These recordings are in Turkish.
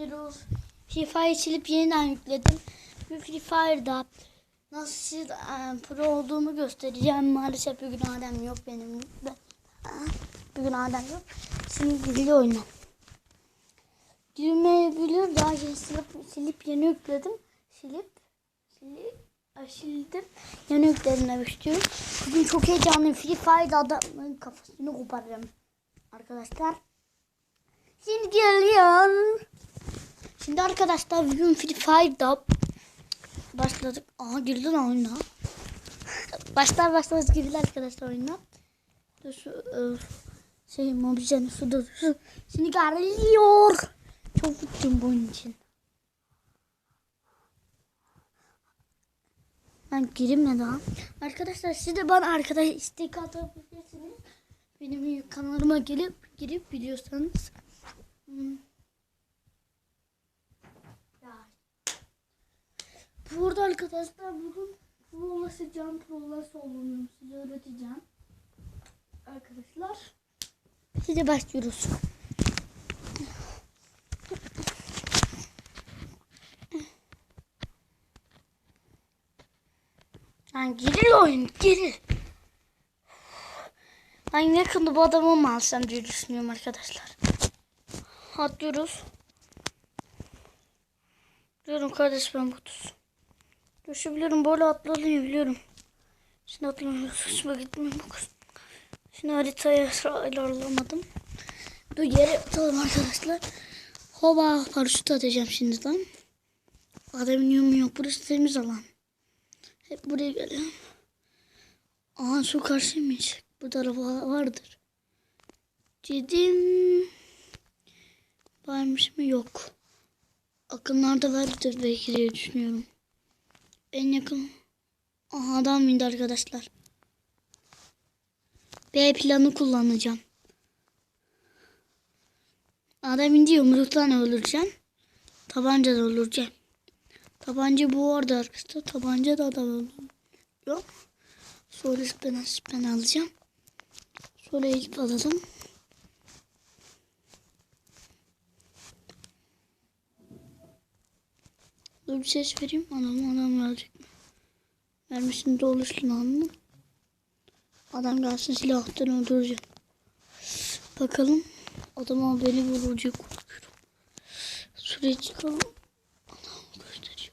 başlıyoruz. FIFA'yı silip yeniden yükledim. Bu Free Fire'da nasıl e, pro olduğumu göstereceğim. Maalesef bugün Adem yok benim. Ben, Ah, bugün Adem yok. Şimdi gizli oyna. Girmeyebilir. Daha yeni silip, silip yeni yükledim. Silip silip sildim. Yeni yükledim demiştim. Bugün çok heyecanlıyım. Free Fire'da adamın kafasını koparırım. Arkadaşlar. Şimdi geliyor. Şimdi arkadaşlar bugün Free Fire'da başladık. Aha girdi lan oyuna. Başlar başlamaz girdi arkadaşlar oyuna. Şu e, şey mobilden su da su. Şimdi geliyor. Çok mutluyum bu oyun için. Ben gireyim daha. Arkadaşlar siz de bana arkadaş istek atabilirsiniz. Benim kanalıma gelip girip biliyorsanız. Hmm. Burada arkadaşlar bugün pro ulaşacağım, pro olduğunu size öğreteceğim. Arkadaşlar. Size başlıyoruz. Lan giril oyun, giril. Ben yakında bu adamı mı alsam diye düşünüyorum arkadaşlar. Atlıyoruz. Diyorum kardeş ben botuz. Düşebiliyorum böyle atlanıyor biliyorum. Şimdi atlamıyoruz. Hoşuma gitmiyor bu kız. Şimdi haritayı ilerlemedim. Dur yere atalım arkadaşlar. Hoba paraşüt atacağım şimdi lan. Adam iniyor mu yok. Burası temiz alan. Hep buraya geliyorum. Aha su karşıymış. Bu tarafa vardır. Dedim. Varmış mı? Yok. Akınlarda vardır belki diye düşünüyorum. En yakın. Aha adam indi arkadaşlar. B planı kullanacağım. Adam indi yumruktan öldüreceğim. Tabanca da öldüreceğim. Tabanca bu orada arkadaşlar. Tabanca da adam öldürüyor. Sonra ben, ben alacağım. Sonra ekip alalım. Dur bir ses vereyim. Adam adam gelecek mi? Mermisini doluşsun anladın Adam gelsin silahtan öldüreceğim. Bakalım. Adam beni vuracak. Şuraya çıkalım. Adam gösteriyor.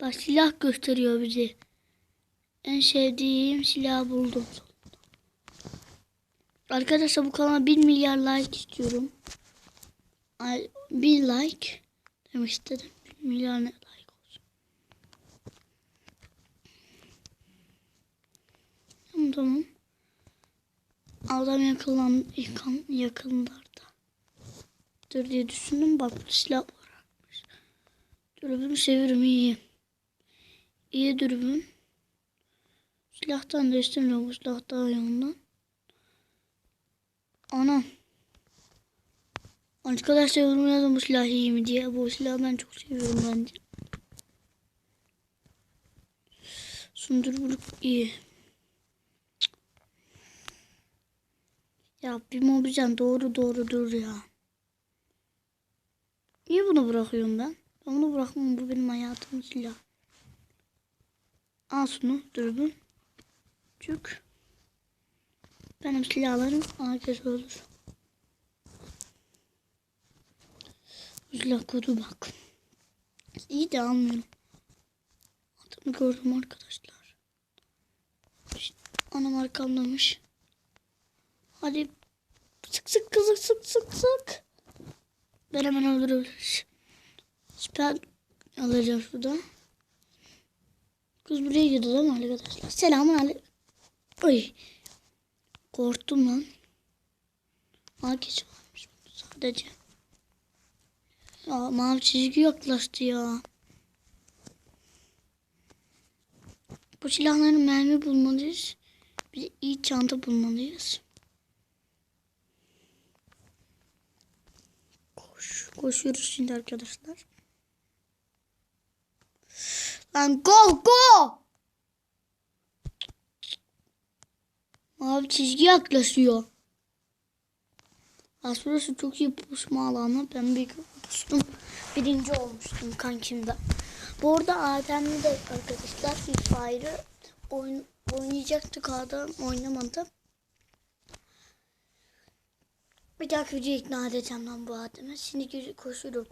Bak silah gösteriyor bize. En sevdiğim silahı buldum. Arkadaşlar bu kanala 1 milyar like istiyorum. 1 like demek istedim. 1 milyar ne like olsun. Tamam tamam. Adam yakınlan, yakın, yakınlarda. Dur diye düşündüm. Bak silah varmış. Dürbün seviyorum iyi. İyi dürbün. Silahtan da istemiyorum silah daha yanından. Anam. Arkadaşlar yorum yazın bu silah iyi mi diye. Bu silahı ben çok seviyorum bence. Sundurburuk iyi. Ya bir mobilcan doğru doğru dur ya. Niye bunu bırakıyorum ben? Ben bunu bırakmam. Bu benim hayatımın silah. Al şunu dürbün. Çık. Benim silahlarım herkes olur. Silah kodu bak. İyi de almıyorum. Adamı gördüm arkadaşlar. Anam arkamdamış. Hadi sık sık sık sık sık sık. Ben hemen öldürürüz. Süper alacağım şurada. Kız buraya girdi değil mi arkadaşlar? Selamun aleyküm. Oy. Korktum lan. Herkes varmış sadece. Ya mavi çizgi yaklaştı ya. Bu silahların mermi bulmalıyız. Bir iyi çanta bulmalıyız. Koş, koşuyoruz şimdi arkadaşlar. Lan go go! Mavi çizgi yaklaşıyor. Aslında çok iyi pusma alanı. Ben bir pustum. Birinci olmuştum kankimde. Bu arada Adem'le de arkadaşlar Free Fire'ı oyn oynayacaktık. Adam oynamadı. Bir dahaki videoya ikna edeceğim ben bu Adem'e. Şimdi koşuyorum.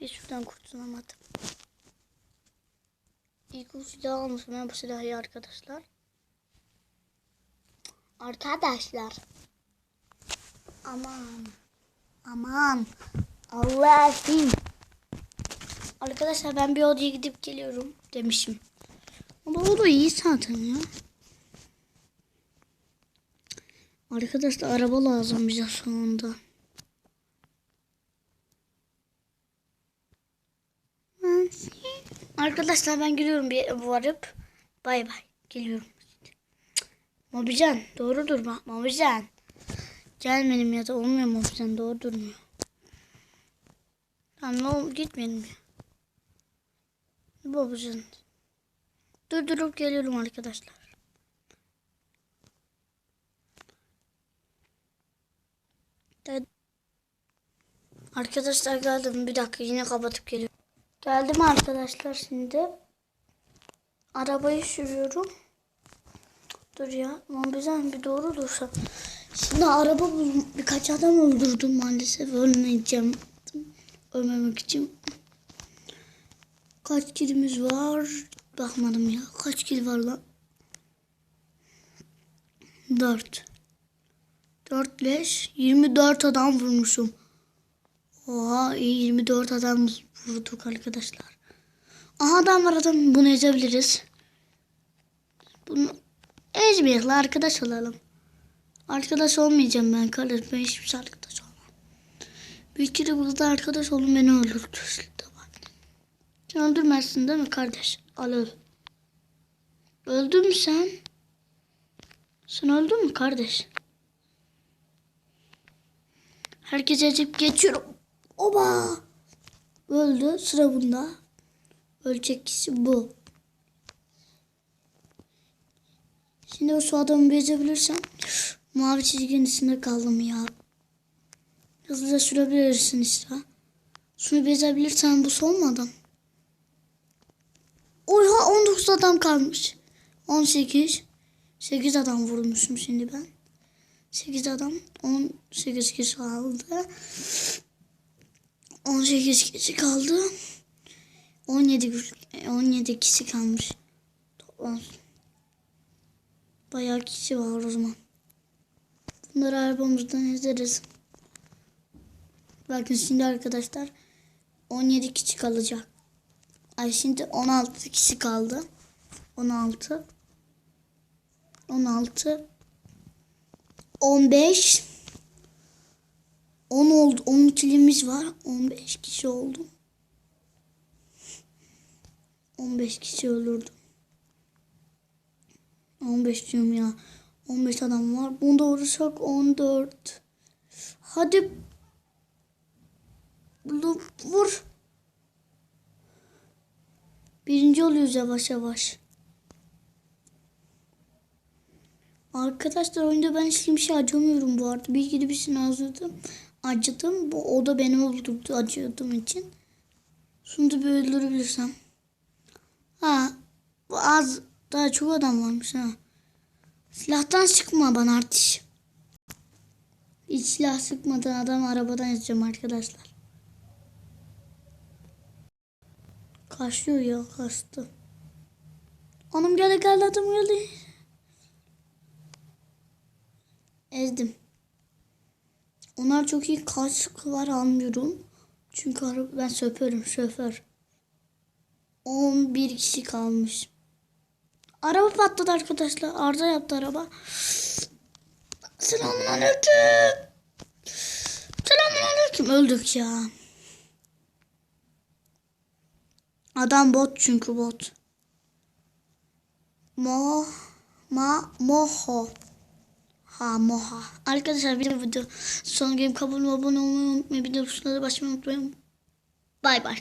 Bir şuradan kurtulamadım. İlk o silahı almışım ben bu silahı arkadaşlar. Arkadaşlar. Aman. Aman. Allah'ım. Arkadaşlar ben bir odaya gidip geliyorum demişim. Ama o da iyi zaten ya. Arkadaşlar araba lazım bize sonunda. Arkadaşlar ben geliyorum bir varıp. Bay bay. Geliyorum. Mobican doğru durma. Mobican. Gelmedim ya da olmuyor Mobican doğru durmuyor. Tamam ne ol gitmeyelim ya. Mobican. Durdurup geliyorum arkadaşlar. Arkadaşlar geldim. Bir dakika yine kapatıp geliyorum. Geldim arkadaşlar şimdi. Arabayı sürüyorum. Dur ya. Mobizen bir doğru dursa. Şimdi araba buldum. Birkaç adam öldürdüm maalesef. Ölmeyeceğim. Ölmemek için. Kaç kilimiz var? Bakmadım ya. Kaç kil var lan? Dört. Dört leş. 24 adam vurmuşum. Oha iyi 24 adam vurduk arkadaşlar. Aha adam var adam. Bunu ezebiliriz. Bunu ezmeyelim arkadaş olalım. Arkadaş olmayacağım ben kardeş. Ben hiçbir şey arkadaş olmam. Bir kere burada arkadaş olun beni öldürdü. Tamam. Sen öldürmezsin değil mi kardeş? Al öl. Öldün mü sen? Sen öldün mü kardeş? Herkes ezip geçiyorum. Oba! Öldü. Sıra bunda. Ölecek kişi bu. Şimdi o su adamı bezebilirsem mavi çizginin üstünde kaldım ya. Hızlıca sürebilirsin işte. Şunu bezebilirsen bu solmadan. Oha 19 adam kalmış. 18. 8 adam vurmuşum şimdi ben. 8 adam 18 kişi kaldı. 18 kişi kaldı. 17 güç- 17 kişi kalmış. Toplam. Bayağı kişi var o zaman. Bunları arabamızdan ezeriz. Bakın şimdi arkadaşlar 17 kişi kalacak. Ay şimdi 16 kişi kaldı. 16 16 15 10 oldu. 10 kilimiz var. 15 kişi oldu. 15 kişi öldürdüm. 15 diyorum ya. 15 adam var. Bunda vurursak 14. Hadi. Bunu vur. Birinci oluyoruz yavaş yavaş. Arkadaşlar oyunda ben hiç kimseye acımıyorum bu arada. Bir gidip birisini acıdım. Acıdım. Bu, o da beni öldürdü acıdığım için. Da bir öldürebilirsem. Ha. Bu az. Daha çok adam varmış ha. Silahtan sıkma bana artış. Hiç silah sıkmadan adam arabadan yazacağım arkadaşlar. Kaçıyor ya kaçtı. Anam geldi geldi adam geldi. Ezdim. Onlar çok iyi kasklar almıyorum. Çünkü ben şoförüm şoför. 11 kişi kalmış. Araba patladı arkadaşlar. Arıza yaptı araba. Selamun aleyküm. Selamun aleyküm. Öldük ya. Adam bot çünkü bot. Mo ma moho. Ha moha. Arkadaşlar bir video son game kabul abone olmayı unutmayın. Bir de tuşuna da basmayı unutmayın. Bay bay.